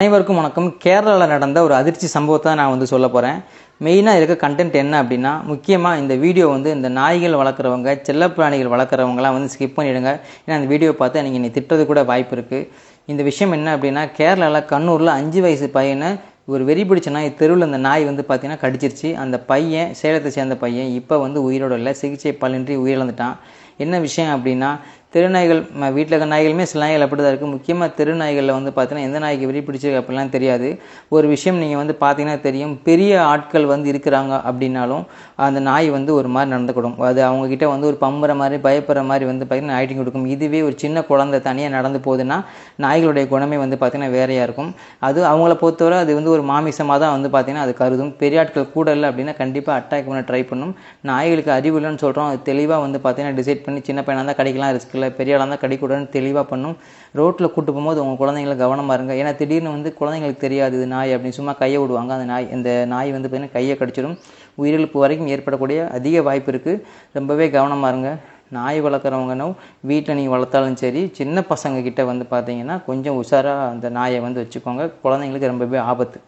அனைவருக்கும் வணக்கம். கேரளாவில் நடந்த ஒரு அதிர்ச்சி சம்பவத்தை நான் வந்து சொல்ல போகிறேன் மெயினாக இருக்க கண்டென்ட் என்ன அப்படின்னா முக்கியமாக இந்த வீடியோ வந்து இந்த நாய்கள் வளர்க்குறவங்க செல்லப்பிராணிகள் வளர்க்குறவங்களாம் வந்து ஸ்கிப் பண்ணிவிடுங்க ஏன்னா அந்த வீடியோ பார்த்து நீங்கள் நீ திட்டுறது கூட வாய்ப்பு இருக்குது இந்த விஷயம் என்ன அப்படின்னா கேரளாவில் கண்ணூரில் அஞ்சு வயசு பையனை ஒரு வெறி பிடிச்ச நாய் தெருவில் அந்த நாய் வந்து பார்த்திங்கன்னா கடிச்சிருச்சு. அந்த பையன் சேலத்தை சேர்ந்த பையன் இப்போ வந்து உயிரோடு இல்லை. சிகிச்சை பலனின்றி உயிரிழந்துட்டான். என்ன விஷயம் அப்படின்னா திருநாய்கள் வீட்டில் இருக்க நாய்களுமே சில நாய்கள் அப்படி தான் இருக்குது முக்கியமாக தெரு நாய்களில் வந்து பார்த்தீங்கன்னா எந்த நாய்க்கு வெறி பிடிச்சிருக்கு அப்படிலாம் தெரியாது. ஒரு விஷயம் நீங்கள் வந்து பார்த்தீங்கன்னா தெரியும். பெரிய ஆட்கள் வந்து இருக்கிறாங்க அப்படின்னாலும் அந்த நாய் வந்து ஒரு மாதிரி நடந்துக்கிடும். அது அவங்கக்கிட்ட வந்து ஒரு பம்புற மாதிரி பயப்படுற மாதிரி வந்து பார்த்திங்கன்னா ஆயிட்டிங் கொடுக்கும். இதுவே ஒரு சின்ன குழந்தை தனியாக நடந்து போகுதுன்னா நாய்களுடைய குணமே வந்து பார்த்திங்கன்னா வேறையாக இருக்கும். அது அவங்கள பொறுத்தவரை அது வந்து ஒரு மாமிசமாக தான் வந்து பார்த்திங்கன்னா அது கருதும். பெரிய ஆட்கள் கூட இல்லை அப்படின்னா கண்டிப்பாக அட்டாக் பண்ண ட்ரை பண்ணும். நாய்களுக்கு அறிவு இல்லைன்னு சொல்கிறோம் அது தெளிவாக வந்து பார்த்திங்கன்னா டிசைட் பண்ணி சின்ன பையனாக தான் கடிக்கலாம் ரிஸ்க் இல்லை. பெரிய ஆளாக தான் கடிக்கூடாதுன்னு தெளிவாக பண்ணும். ரோட்டில் கூட்டு போகும்போது உங்கள் குழந்தைங்களை கவனமாக இருங்க. ஏன்னா திடீர்னு வந்து குழந்தைங்களுக்கு தெரியாது இது நாய் அப்படின்னு சும்மா கையை விடுவாங்க. அந்த நாய் இந்த நாய் வந்து பார்த்தீங்கன்னா கையை கடிச்சிடும். உயிரிழப்பு வரைக்கும் ஏற்படக்கூடிய அதிக வாய்ப்பு இருக்குது ரொம்பவே கவனமாக இருங்க. நாய் வளர்க்குறவங்கனும் வீட்டில் நீங்கள் வளர்த்தாலும் சரி சின்ன பசங்க கிட்ட வந்து பார்த்தீங்கன்னா கொஞ்சம் உஷாராக அந்த நாயை வந்து வச்சுக்கோங்க. குழந்தைங்களுக்கு ரொம்பவே ஆபத்து.